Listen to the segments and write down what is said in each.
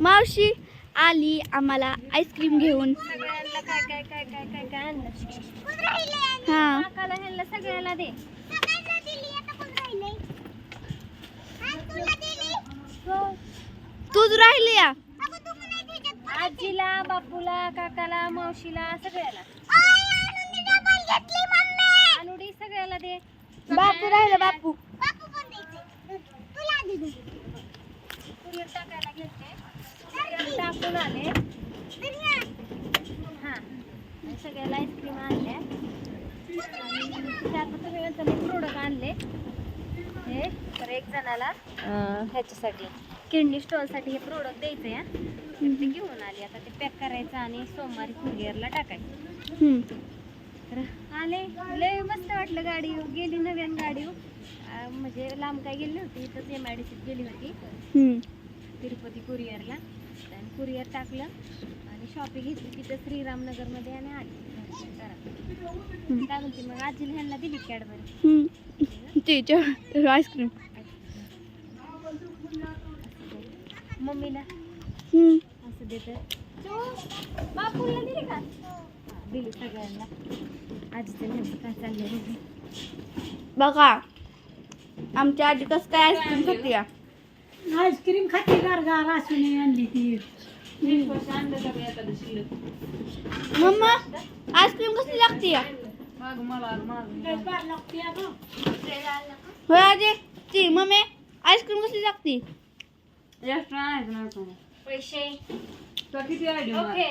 मावशी आली आम्हाला आईस्क्रीम घेऊन. सगळ्यांना काय काय काय काय काय काय आणलं? हा. काकाला ह्यांना सगळ्याला दे. हो. तूच राहिली या. आजीला बापूला काकाला मावशीला सगळ्याला. अनुडी सगळ्याला दे. बापू राहिलं बापू. कुरिअर टाकायला घेते टाकून आले हा सगळ्याला आईस्क्रीम आणल्या त्यात तुम्ही म्हणता मी प्रोडक्ट आणले हे तर एक जणाला ह्याच्यासाठी. किडनी स्टोनसाठी हे प्रोडक्ट द्यायचं या तर ते घेऊन आले. आता ते पॅक करायचं आणि सोमवारी कुरिअरला टाकायचं. तर आले. लय मस्त वाटलं गाडी गेली नवीन गाडी म्हणजे लांब काय गेली नव्हती. इथंच एम आय डी सीत गेली होती. कुरिअरला आणि कुरिअर टाकलं आणि शॉपिंग घेतली. तिथं श्रीरामनगरमध्ये आणि आली. हम्म. काय म्हणते मग? ह्यांना दिली कॅडबरी. हम्म. तिच्या आईस्क्रीम मम्मीला? हम्म. असं देत बापूला दिली का? दिली सगळ्यांना. आजीचं ह्यांचं काय चाललंय? बघा आमच्या आजी कसं काय आईस्क्रीम खाते आईस्क्रीम खाते गार गार असून आणली ती. मम्मा आईस्क्रीम कसली लागते या? बार लागते अगं. होय आजी ती मम्मी आईस्क्रीम कसली लागते? पैसे. किती ओके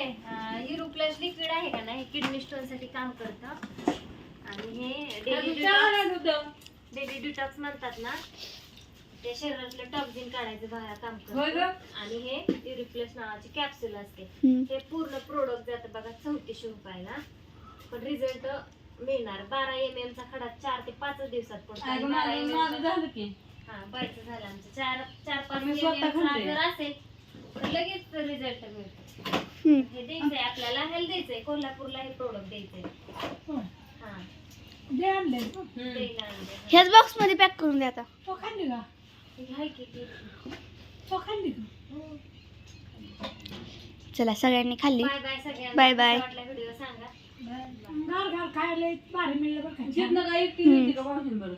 युरो प्लस लिक्विड आहे का नाही? किडनी स्टोन साठी काम करतं. आणि हे डेली डेली डिटॉक्स म्हणतात ना. ते शरीरातलं टॉक्झिन काढायचं बाहेर काम करतं. आणि हे युरिप्लस नावाची कॅप्सूल असते. हम्म. हे पूर्ण प्रोडक्ट जातं बघा चौतीसशे रुपयाला. पण रिझल्ट मिळणार. बारा एम एम चा खडा चार ते पाच दिवसात पडतो. आणि बारा MM चा- हा बायचं झालं आमचं. चार चार पाच मी स्वतः MM चा खाल्ले. जर असेल तर लगेच रिझल्ट मिळतो. हम्म. हे द्यायचंय आपल्याला हेल्थ द्यायचंय. कोल्हापूरला हे प्रोडक्ट द्यायचंय. होय. हा. दे आणले. ह्याच बॉक्समध्ये पॅक करून द्या आता. तो खाल्ली का? चला सगळ्यांनी खाल्ली. बाय बाय सगळ्यांना बाय बाय. मिळलं बरं.